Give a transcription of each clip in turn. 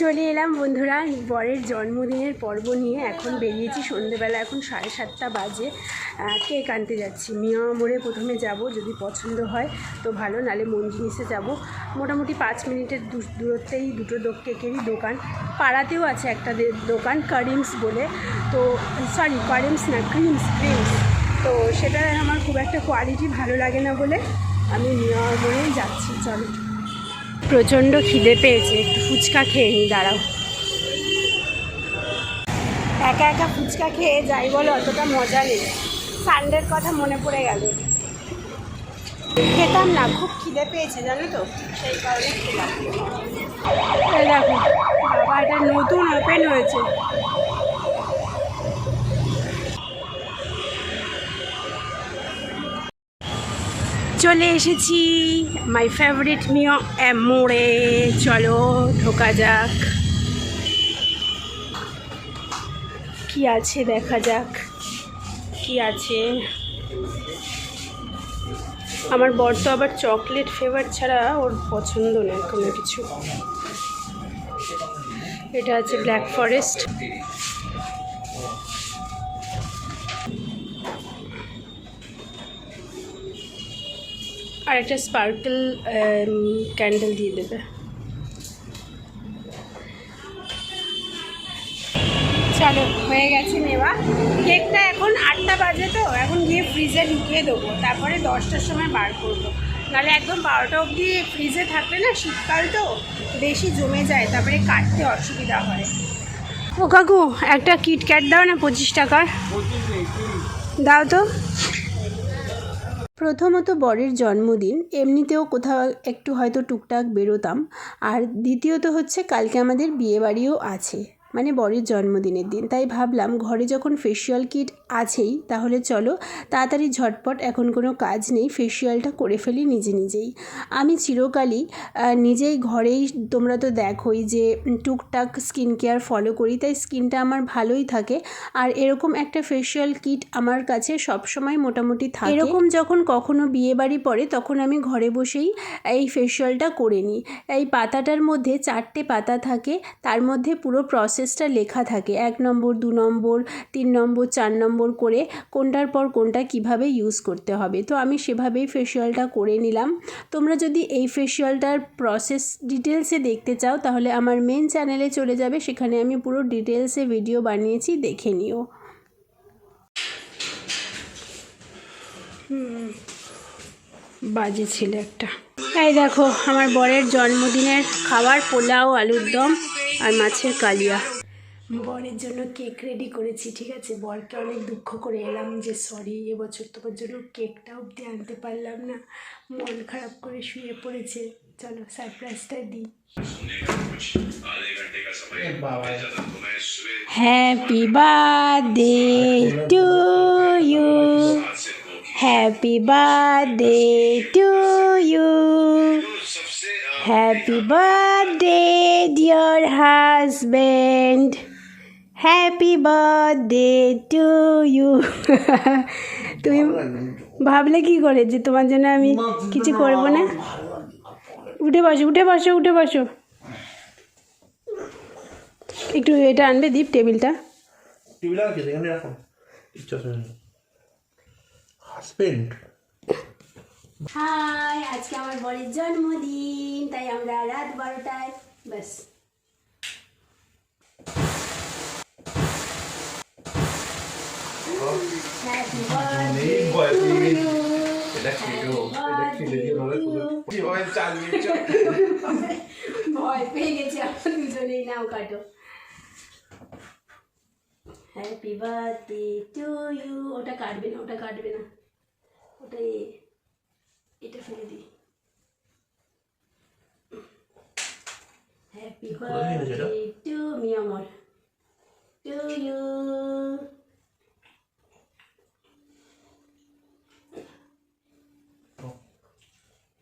চলে এলাম বন্ধুরা বরের জন্মদিনের পর্ব নিয়ে। এখন বেরিয়েছি সন্ধেবেলা, এখন সাড়ে সাতটা বাজে। কেক আনতে যাচ্ছি। মিয়া মোড়ে প্রথমে যাব যদি পছন্দ হয়, তো ভালো, নালে মন জিনিসে যাব। মোটামুটি পাঁচ মিনিটের দূরত্বেই দুটো দো কেকেরই দোকান। পাড়াতেও আছে একটা দোকান, কারিমস বলে। তো সরি কারিমস না, ক্রিমস ক্রিমস। তো সেটা আমার খুব একটা কোয়ালিটি ভালো লাগে না বলে আমি মিয়া মোড়েই যাচ্ছি। চলো। প্রচণ্ড খিদে পেয়েছে। একটু ফুচকা খেয়ে নি, দাঁড়াও। একা একা ফুচকা খেয়ে যাই বলো অতটা মজা নেই। সানডের কথা মনে পড়ে গেল। খেতাম না, খুব খিদে পেয়েছে, জানো তো? সেই কারণে খেলাম। দেখো, বাবা, এটা নতুন ওপেন হয়েছে। চলে এসেছি। মাই ফেভারিট মিও মোড়ে চলো, ঢোকা যাক। কি আছে দেখা যাক। কি আছে? আমার বর তো আবার চকলেট ফ্লেভার ছাড়া ওর পছন্দ নয় কোনো কিছু। এটা আছে ব্ল্যাক ফরেস্ট আর একটা স্পার্কেল ক্যান্ডেল দিয়ে দেবে। চলো, হয়ে গেছে নেওয়া। কেকটা এখন আটটা বাজে তো, এখন গিয়ে ফ্রিজে ঢুকিয়ে দেবো। তারপরে দশটার সময় বার করব। নাহলে একদম বারোটা অবধি ফ্রিজে থাকলে না শীতকাল তো বেশি জমে যায়, তারপরে কাটতে অসুবিধা হয়। ও কাকু, একটা কিটক্যাট দাও না পঁচিশ টাকার? দাও তো। প্রথমত বরের জন্মদিন, এমনিতেও কোথাও একটু হয়তো টুকটাক বেরোতাম। আর দ্বিতীয়ত হচ্ছে, কালকে আমাদের বিয়েবাড়িও আছে। মানে বরের জন্মদিনের দিন। তাই ভাবলাম ঘরে যখন ফেসিয়াল কিট আছেই, তাহলে চলো তাড়াতাড়ি ঝটপট এখন কোনো কাজ নেই ফেসিয়ালটা করে ফেলি নিজে নিজেই। আমি চিরকালই নিজেই ঘরেই তোমরা তো দেখোই যে টুকটাক স্কিন কেয়ার ফলো করি, তাই স্কিনটা আমার ভালোই থাকে। আর এরকম একটা ফেসিয়াল কিট আমার কাছে সবসময় মোটামুটি থাকে। এরকম যখন কখনো বিয়ে বাড়ি পড়ে, তখন আমি ঘরে বসেই এই ফেসিয়ালটা করে নিই। এই পাতাটার মধ্যে চারটে পাতা থাকে, তার মধ্যে পুরো প্রসেসটা লেখা থাকে। এক নম্বর, দু নম্বর, তিন নম্বর, চার নম্বর করে কোনটার পর কোনটা কীভাবে ইউজ করতে হবে। তো আমি সেভাবেই ফেসিয়ালটা করে নিলাম। তোমরা যদি এই ফেসিয়ালটার প্রসেস ডিটেলসে দেখতে চাও, তাহলে আমার মেন চ্যানেলে চলে যাবে। সেখানে আমি পুরো ডিটেলসে ভিডিও বানিয়েছি, দেখে নিও। বাজে ছিল একটা। এই দেখো, আমার বরের জন্মদিনের খাবার পোলাও, আলুর দম আর মাছের কালিয়া। বরের জন্য কেক রেডি করেছি, ঠিক আছে? বরকে অনেক দুঃখ করে এলাম যে সরি এবছর তোমার জন্য কেকটা অবধি আনতে পারলাম না। মন খারাপ করে শুয়ে পড়েছে। চলো সারপ্রাইজটা দিই। Happy birthday to you happy birthday to you happy birthday dear husband happy birthday to you তুমি ভাবলে কি করে যে তোমার জন্য আমি কিছু করব না? উঠে বসো উঠে বসো উঠে বসো। একটু এটা আনবে দীপ টেবিলটা। হাজবেন্ড হাই আজকে আমার বরের জন্মদিন তাই আমরা রাত বারোটায় ব্যাস। ভয় পেয়ে গেছি আমরা দুজনেই কাটো হ্যাপি বার্থডে টু ইউ ওটা কাটবে না ওটা কাটবে না। ওটা এটা ফেলে দিই। হ্যাপি? বার্থডে টু মি আমার টু ইউ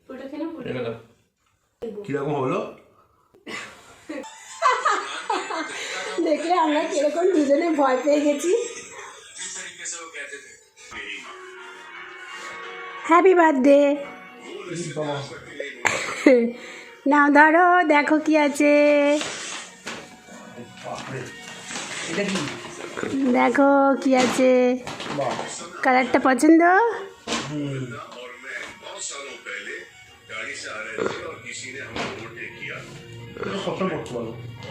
ওটা কেন এটা দাও কীরকম হলো দেখলে আমরা কীরকম দুজনে ভয় পেয়ে গেছি। হ্যাপি বার্থডে নাও ধরো, দেখো কি আছে। দেখো কি আছে। কালারটা পছন্দ?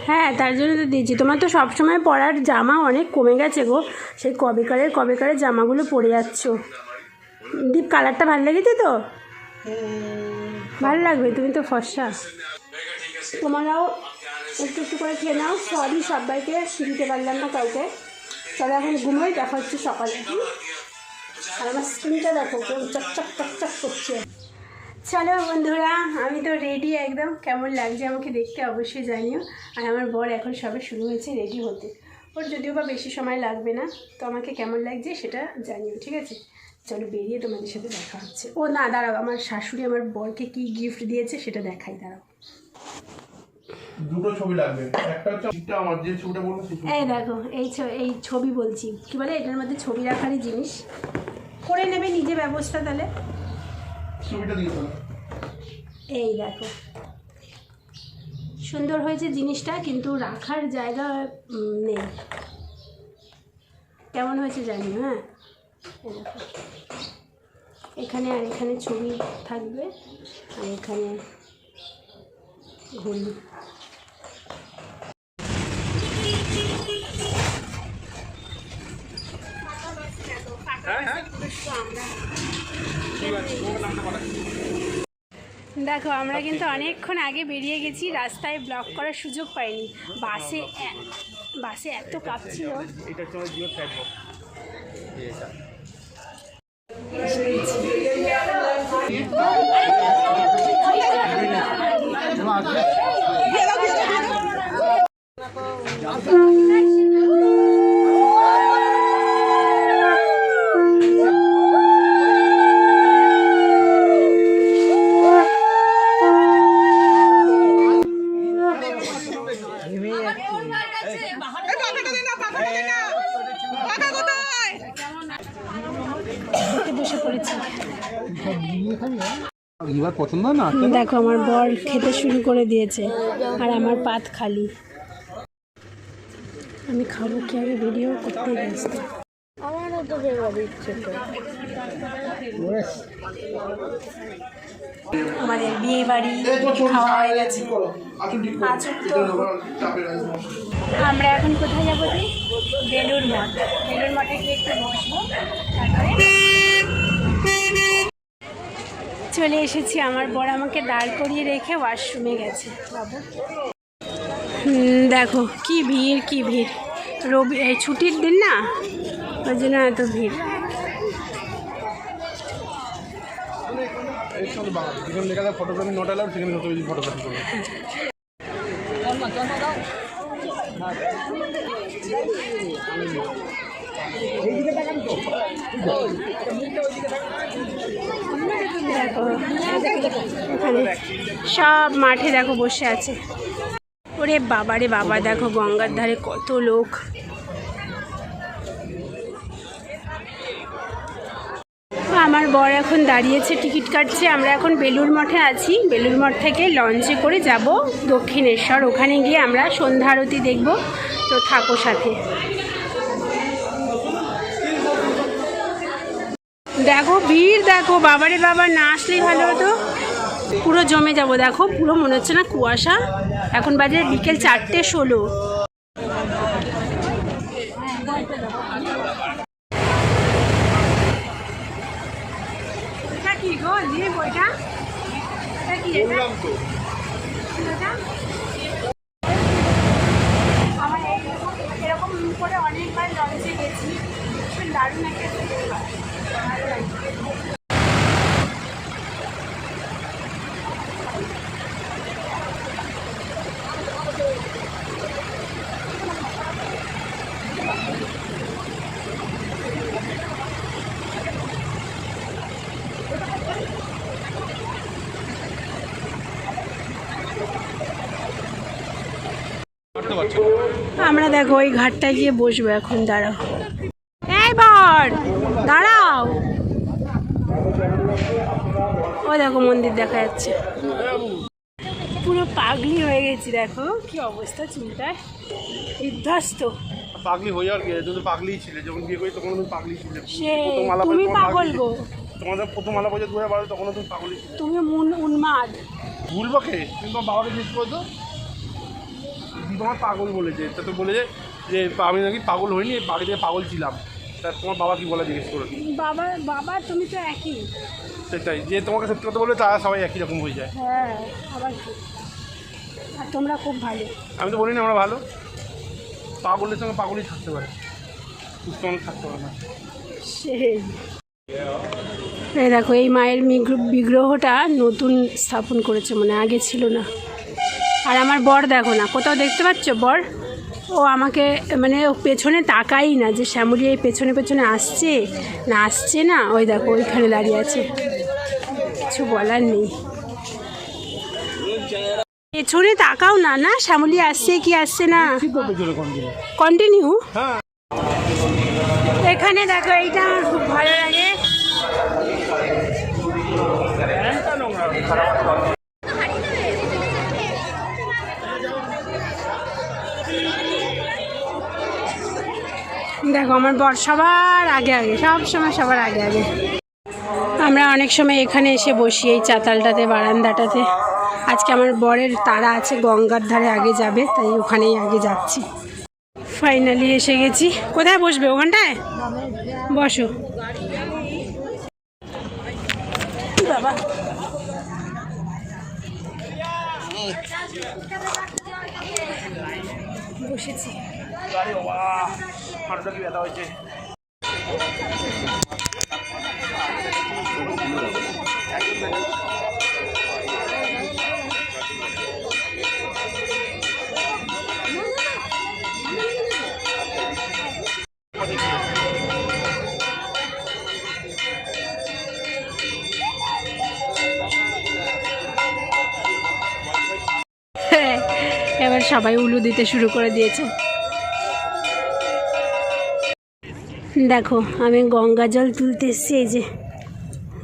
হ্যাঁ তার জন্য তো দিয়েছি। তোমার তো সবসময় পরার জামা অনেক কমে গেছে গো। সেই কবেকারের কবেকারের জামাগুলো পরে যাচ্ছ। দীপ কালারটা ভালো লেগেছে তো? ভালো লাগবে, তুমি তো ফর্সা। তোমরাও একটু একটু করে খেয়ে নাও। সবই সবাইকে দিতে পারলাম না কাউকে। তবে এখন ঘুমোই, দেখা হচ্ছে সকালে? আর আমার স্কিনটা দেখো চকচক চকচক করছে। চলো বন্ধুরা আমি তো রেডি একদম। কেমন লাগছে আমাকে দেখতে অবশ্যই জানিও। আর আমার বর এখন সবে শুরু হয়েছে রেডি হতে। ওর যদিও বা বেশি সময় লাগবে না তো আমাকে কেমন লাগছে সেটা জানিও ঠিক আছে? চলো বেরিয়ে তোমাদের সাথে দেখা হচ্ছে। ও না দাঁড়াও আমার শাশুড়ি আমার বরকে কি গিফট দিয়েছে সেটা দেখাই দাঁড়াও। দুটো ছবি লাগবে। একটা হচ্ছে আমার যে ছবিটা বলব এই দেখো এই ছ- এই ছবি বলছি। কি বলে? এটার মধ্যে ছবি রাখারই জিনিস। করে নেবে নিজে ব্যবস্থা তাহলে। ছবিটা দিয়ে দাও। এই দেখো। সুন্দর হয়েছে জিনিসটা কিন্তু রাখার জায়গা নেই। কেমন হয়েছে জানি হ্যাঁ? এই এখানে আর এখানে ছবি থাকবে আর এখানে ঘড়ি। দেখো, আমরা কিন্তু অনেকক্ষণ আগে বেরিয়ে গেছি, রাস্তায় ব্লক করার সুযোগ পাইনি। বাসে বাসে এত কাঁপছিল এটা এবার পছন্দ না দেখো আমার বর খেতে শুরু করে দিয়েছে আর আমার পাত খালি। আমি খাব কি আগে ভিডিও করতে ব্যস্ত। আমাদের বিয়ে বাড়ি খাওয়া হয়ে গেছে। আচ্ছা আমরা এখন কোথায় যাব দি বেলুর মঠ। বেলুর মঠে গিয়ে একটু বসবো তারপরে চলে এসেছি। আমার বর আমাকে দাঁড় করিয়ে রেখে ওয়াশরুমে গেছে। বাবু। দেখো কি ভিড় কি ভিড়। রবি এই ছুটির দিন না? ওই জন্য এত ভিড়। দেখো সব মাঠে দেখো বসে আছে। ওরে বাবা রে বাবা, দেখো গঙ্গার ধারে কত লোক। আমার বর এখন দাঁড়িয়েছে, টিকিট কাটছে। আমরা এখন বেলুর মঠে আছি। বেলুর মঠ থেকে লঞ্চে করে যাব দক্ষিণেশ্বর। ওখানে গিয়ে আমরা সন্ধ্যা আরতি দেখব। তো থাকো সাথে। দেখো, ভিড় দেখো, বাবারে বাবা, না আসলেই ভালো হতো। পুরো জমে যাব, দেখো, পুরো মনে হচ্ছে না কুয়াশা। এখন বাজে বিকেল চারটে ষোলো। কি গো বইটা এটা? এটা? আমার এইরকম এরকম করে অনেকবার লঞ্চে গেছি ভীষণ দারুণ একটা feel হয়। ভালো লাগে। করতে পারছি আমরা দেখো ওই ঘাটটায় গিয়ে বসবো এখন দাঁড়াও। এই বর দাঁড়াও। ও দেখো মন্দির দেখা যাচ্ছে। পুরো পাগলি হয়ে গেছি দেখো কি অবস্থা চুলটার বিধ্বস্ত। পাগলি হয়ে আর কি তুমি তো পাগলিই ছিলে যখন বিয়ে করি তখন তুমি পাগলি ছিলে। তুমি পাগল গো। তোমাদের প্রথম আলাপ হয়েছে দু হাজার বারো তখন তুমি পাগলি তুমি মুন উন্মাদ। ভুলবো কে তুমি তোমার বাবাকে জিজ্ঞেস করতো তোমার পাগল বলেছে তা তো বলেছে যে আমি নাকি পাগল হইনি বাড়ি থেকে পাগল ছিলাম। তা তোমার বাবা কি বলে জিজ্ঞেস করে বাবা বাবা তুমি তো একই। সেটাই যে তোমাকে সত্যি কথা বলে তারা সবাই একই রকম হয়ে যায়। হ্যাঁ কি আর তোমরা খুব ভালো। আমি তো বলি না আমরা ভালো। পাগলের সঙ্গে পাগলই থাকতে পারে। সুস্থ মানুষ থাকতে পারে না। সেই। এই দেখো এই মায়ের বিগ্রহটা নতুন স্থাপন করেছে মানে আগে ছিল না। আর আমার বর দেখো না, কোথাও দেখতে পাচ্ছ বর? ও আমাকে মানে পেছনে তাকাই না যে শ্যামলি এই পেছনে পেছনে আসছে? না আসছে না? ওই দেখো, ওইখানে দাঁড়িয়ে আছে। কিছু বলার নেই। পেছনে তাকাও না না? শ্যামলি আসছে কি আসছে না? কন্টিনিউ এখানে দেখো, এইটা আমার খুব ভালো লাগে। দেখো, আমার বর সবার আগে আগে, সব সময় সবার আগে আগে। আমরা অনেক সময় এখানে এসে বসি এই চাতালটাতে, বারান্দাটাতে। আজকে আমার বরের তারা আছে, গঙ্গার ধারে আগে যাবে, তাই ওখানেই আগে যাচ্ছি। ফাইনালি এসে গেছি। কোথায় বসবে? ওখানটায়? বসো। বসেছি। আরে কি ব্যথা হয়েছে? এবার সবাই উলু দিতে শুরু করে দিয়েছে। দেখো, আমি গঙ্গা জল তুলতে এসেছি, এই যে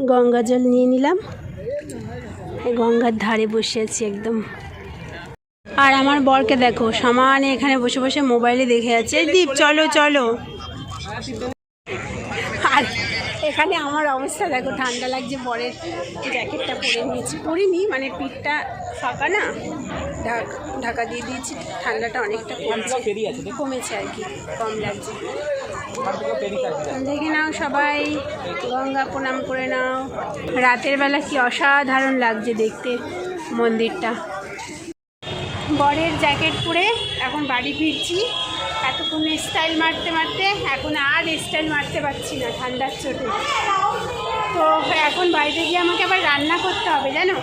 গঙ্গা জল নিয়ে নিলাম। গঙ্গার ধারে বসে আছি একদম। আর আমার বরকে দেখো, সমানে এখানে বসে বসে মোবাইলে দেখে আছে। "এই দীপ, চলো চলো। আর এখানে আমার অবস্থা দেখো, ঠান্ডা লাগছে, বরের জ্যাকেটটা পরে নিয়েছি। পরিনি মানে পিঠটা ফাঁকা না ঢাকা দিয়ে দিয়েছি, ঠান্ডাটা অনেকটা কমছে, কমেছে আর কি, কম লাগছে। দেখে নাও সবাই, গঙ্গা প্রণাম করে নাও। রাতের বেলা কি অসাধারণ লাগছে দেখতে মন্দিরটা। বরের জ্যাকেট পরে এখন বাড়ি ফিরছি। এতক্ষণ স্টাইল মারতে মারতে এখন আর স্টাইল মারতে পারছি না ঠান্ডার চোটে। তো এখন বাড়িতে গিয়ে আমাকে আবার রান্না করতে হবে, জানো?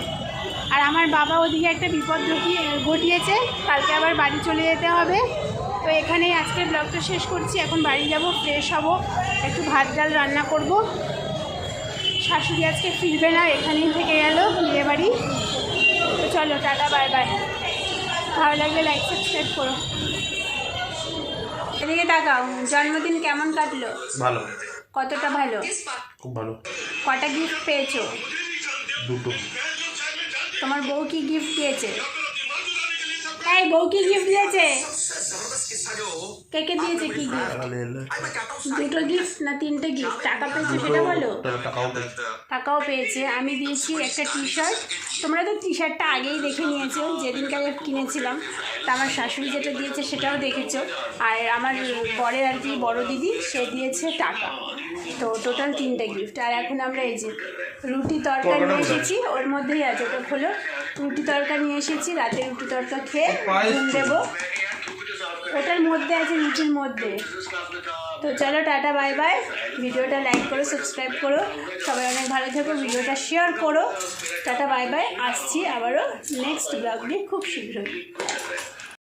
আর আমার বাবা ওদিকে একটা বিপদ ঘটিয়ে ঘটিয়েছে, কালকে আবার বাড়ি চলে যেতে হবে। তো এখানেই আজকে ব্লগটা শেষ করছি। এখন বাড়ি যাব ফ্রেশ হব একটু ভাত ডাল রান্না করব। শাশুড়ি আজকে ফিরবে না এখানেই থেকে গেল বিয়ে বাড়ি। তো চলো টাটা বাই বাই। ভালো লাগলে লাইক সাবস্ক্রাইব করো। এদিকে তাকাও জন্মদিন কেমন কাটলো? ভালো। কতটা ভালো? খুব ভালো। কটা গিফট পেয়েছ? দুটো। তোমার বউ কি গিফট দিয়েছে? এই বউ কি গিফট দিয়েছে? কে কে দিয়েছে কি গিফট দুটো গিফট না তিনটে গিফট টাকা পেয়েছে সেটা বলো টাকাও পেয়েছে আমি দিয়েছি একটা টি শার্ট তোমরা তো টি শার্টটা আগেই দেখে নিয়েছো যেদিনকার কিনেছিলাম তা আমার শাশুড়ি যেটা দিয়েছে সেটাও দেখেছ আর আমার বরের আর কি বড় দিদি সে দিয়েছে টাকা তো টোটাল তিনটে গিফট আর এখন আমরা এই যে রুটি তরকা নিয়ে এসেছি ওর মধ্যেই আছে তো হলো রুটি তরকা নিয়ে এসেছি রাতে রুটি তরকা খেয়ে ঘুম দেবো ওটার মধ্যে আছে রুটির মধ্যে। তো চলো টাটা, বাই বাই। ভিডিওটা লাইক করো সাবস্ক্রাইব করো। সবাই অনেক ভালো থাকো, ভিডিওটা শেয়ার করো। টাটা, বাই বাই। আসছি আবারও নেক্সট ব্লগ নিয়ে খুব শীঘ্রই।